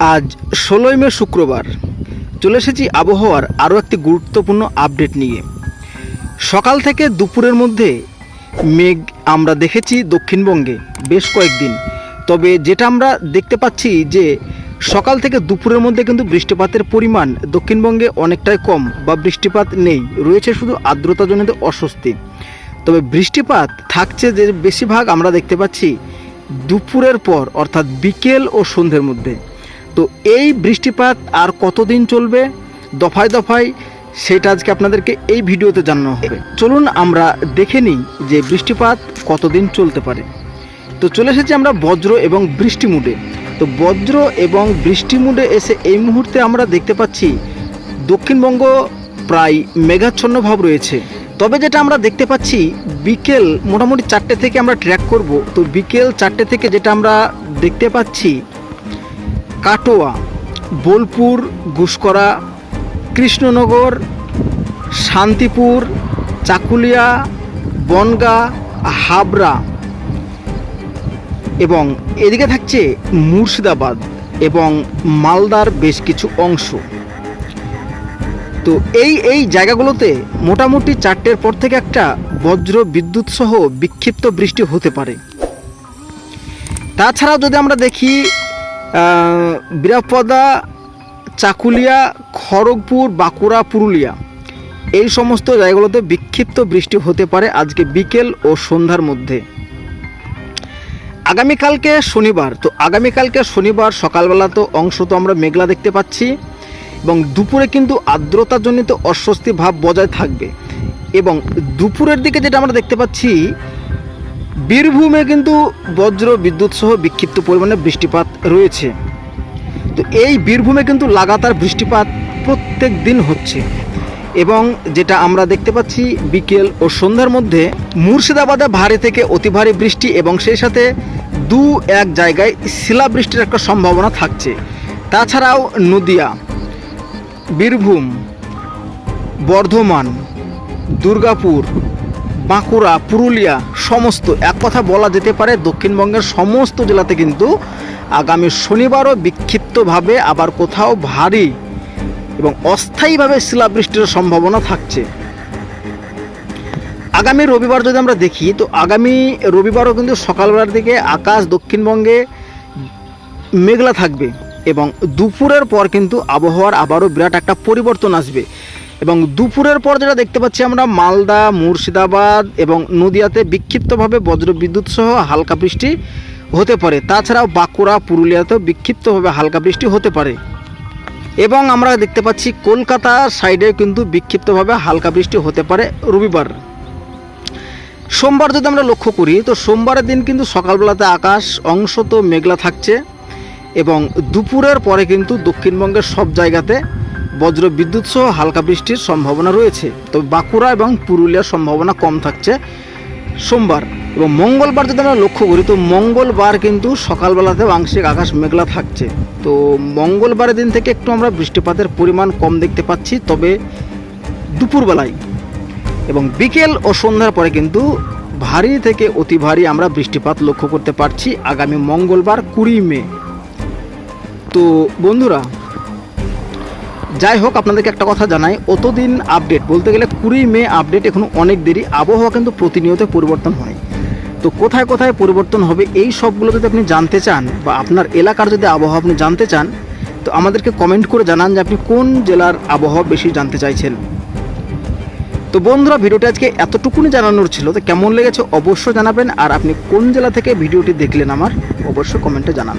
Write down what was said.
আজ ষোলোই মে শুক্রবার। চলে এসেছি আবহাওয়ার আরও একটি গুরুত্বপূর্ণ আপডেট নিয়ে। সকাল থেকে দুপুরের মধ্যে মেঘ আমরা দেখেছি দক্ষিণবঙ্গে বেশ কয়েকদিন। তবে যেটা আমরা দেখতে পাচ্ছি যে সকাল থেকে দুপুরের মধ্যে কিন্তু বৃষ্টিপাতের পরিমাণ দক্ষিণবঙ্গে অনেকটাই কম বা বৃষ্টিপাত নেই, রয়েছে শুধু আর্দ্রতাজনিত অস্বস্তি। তবে বৃষ্টিপাত থাকছে যে বেশিরভাগ আমরা দেখতে পাচ্ছি দুপুরের পর, অর্থাৎ বিকেল ও সন্ধ্যের মধ্যে। তো এই বৃষ্টিপাত আর কতদিন চলবে? দফায় দফায় সেটা আজকে আপনাদেরকে এই ভিডিওতে জানানো হবে। চলুন আমরা দেখে নিই যে বৃষ্টিপাত কতদিন চলতে পারে। তো চলে এসেছি আমরা বজ্র এবং বৃষ্টি মুডে। তো বজ্র এবং বৃষ্টি মুডে এসে এই মুহূর্তে আমরা দেখতে পাচ্ছি দক্ষিণবঙ্গ প্রায় মেঘাচ্ছন্ন ভাব রয়েছে। তবে যেটা আমরা দেখতে পাচ্ছি, বিকেল মোটামুটি চারটে থেকে আমরা ট্র্যাক করব। তো বিকেল চারটে থেকে যেটা আমরা দেখতে পাচ্ছি কাটোয়া, বোলপুর গুসকরা কৃষ্ণনগর, শান্তিপুর, চাকুলিয়া, বনগা, হাবড়া এবং এদিকে থাকছে মুর্শিদাবাদ এবং মালদার বেশ কিছু অংশ। তো এই এই জায়গাগুলোতে মোটামুটি চারটের পর থেকে একটা বজ্র বিদ্যুৎ সহ বিক্ষিপ্ত বৃষ্টি হতে পারে। তাছাড়াও যদি আমরা দেখি বিরাপদা চাকুলিয়া, খড়গপুর, বাঁকুড়া, পুরুলিয়া। এই সমস্ত জায়গাগুলোতে বিক্ষিপ্ত বৃষ্টি হতে পারে আজকে বিকেল ও সন্ধ্যার মধ্যে। আগামীকালকে শনিবার, তো আগামীকালকে শনিবার সকালবেলা তো অংশ তো আমরা মেঘলা দেখতে পাচ্ছি এবং দুপুরে কিন্তু আর্দ্রতাজনিত অস্বস্তি ভাব বজায় থাকবে। এবং দুপুরের দিকে যেটা আমরা দেখতে পাচ্ছি বীরভূমে কিন্তু বজ্র বিদ্যুৎ সহ বিক্ষিপ্ত পরিমাণে বৃষ্টিপাত রয়েছে। তো এই বীরভূমে কিন্তু লাগাতার বৃষ্টিপাত প্রত্যেক দিন হচ্ছে। এবং যেটা আমরা দেখতে পাচ্ছি বিকেল ও সন্ধ্যার মধ্যে মুর্শিদাবাদে ভারী থেকে অতি ভারী বৃষ্টি এবং সেই সাথে দু এক জায়গায় শিলাবৃষ্টির একটা সম্ভাবনা থাকছে। তাছাড়াও নদিয়া, বীরভূম, বর্ধমান, দুর্গাপুর বাঁকুড়া, পুরুলিয়া সমস্ত এক কথা বলা যেতে পারে। দক্ষিণবঙ্গের সমস্ত জেলাতে কিন্তু আগামী শনিবারও বিক্ষিপ্তভাবে আবার কোথাও ভারী এবং অস্থায়ীভাবে শিলাবৃষ্টির সম্ভাবনা থাকছে। আগামী রবিবার যদি আমরা দেখি, তো আগামী রবিবারও কিন্তু সকালবেলার দিকে আকাশ দক্ষিণবঙ্গে মেঘলা থাকবে এবং দুপুরের পর কিন্তু আবহাওয়ার আবারও বিরাট একটা পরিবর্তন আসবে। এবং দুপুরের পর যেটা দেখতে পাচ্ছি আমরা, মালদা, মুর্শিদাবাদ এবং নদিয়াতে বিক্ষিপ্তভাবে বজ্রবিদ্যুৎ সহ হালকা বৃষ্টি হতে পারে। তাছাড়াও বাঁকুড়া, পুরুলিয়াতেও বিক্ষিপ্তভাবে হালকা বৃষ্টি হতে পারে। এবং আমরা দেখতে পাচ্ছি কলকাতা সাইডে কিন্তু বিক্ষিপ্তভাবে হালকা বৃষ্টি হতে পারে রবিবার। সোমবার যদি আমরা লক্ষ্য করি, তো সোমবারের দিন কিন্তু সকালবেলাতে আকাশ অংশত মেঘলা থাকছে এবং দুপুরের পরে কিন্তু দক্ষিণবঙ্গের সব জায়গাতে বজ্র বিদ্যুৎ সহ হালকা বৃষ্টির সম্ভাবনা রয়েছে। তবে বাঁকুড়া এবং পুরুলিয়ার সম্ভাবনা কম থাকছে সোমবার এবং মঙ্গলবার যদি আমরা লক্ষ্য করি, তো মঙ্গলবার কিন্তু সকালবেলাতে আংশিক আকাশ মেঘলা থাকছে। তো মঙ্গলবারের দিন থেকে একটু আমরা বৃষ্টিপাতের পরিমাণ কম দেখতে পাচ্ছি, তবে দুপুরবেলায় এবং বিকেল ও সন্ধ্যার পরে কিন্তু ভারী থেকে অতি ভারী আমরা বৃষ্টিপাত লক্ষ্য করতে পারছি আগামী মঙ্গলবার কুড়ি মে। তো বন্ধুরা যাই হোক আপনাদেরকে একটা কথা জানাই। অতদিন আপডেট বলতে গেলে কুড়ি মে আপডেট এখনও অনেক দেরি। আবহাওয়া কিন্তু প্রতিনিয়ত পরিবর্তন হয়। তো কোথায় কোথায় পরিবর্তন হবে এই সবগুলো যদি আপনি জানতে চান বা আপনার এলাকার যদি আবহাওয়া আপনি জানতে চান, তো আমাদেরকে কমেন্ট করে জানান যে আপনি কোন জেলার আবহাওয়া বেশি জানতে চাইছেন। তো বন্ধুরা, ভিডিওটি আজকে এতটুকুনি জানানোর ছিল। তো কেমন লেগেছে অবশ্যই জানাবেন। আর আপনি কোন জেলা থেকে ভিডিওটি দেখলেন আমার, অবশ্যই কমেন্টে জানান।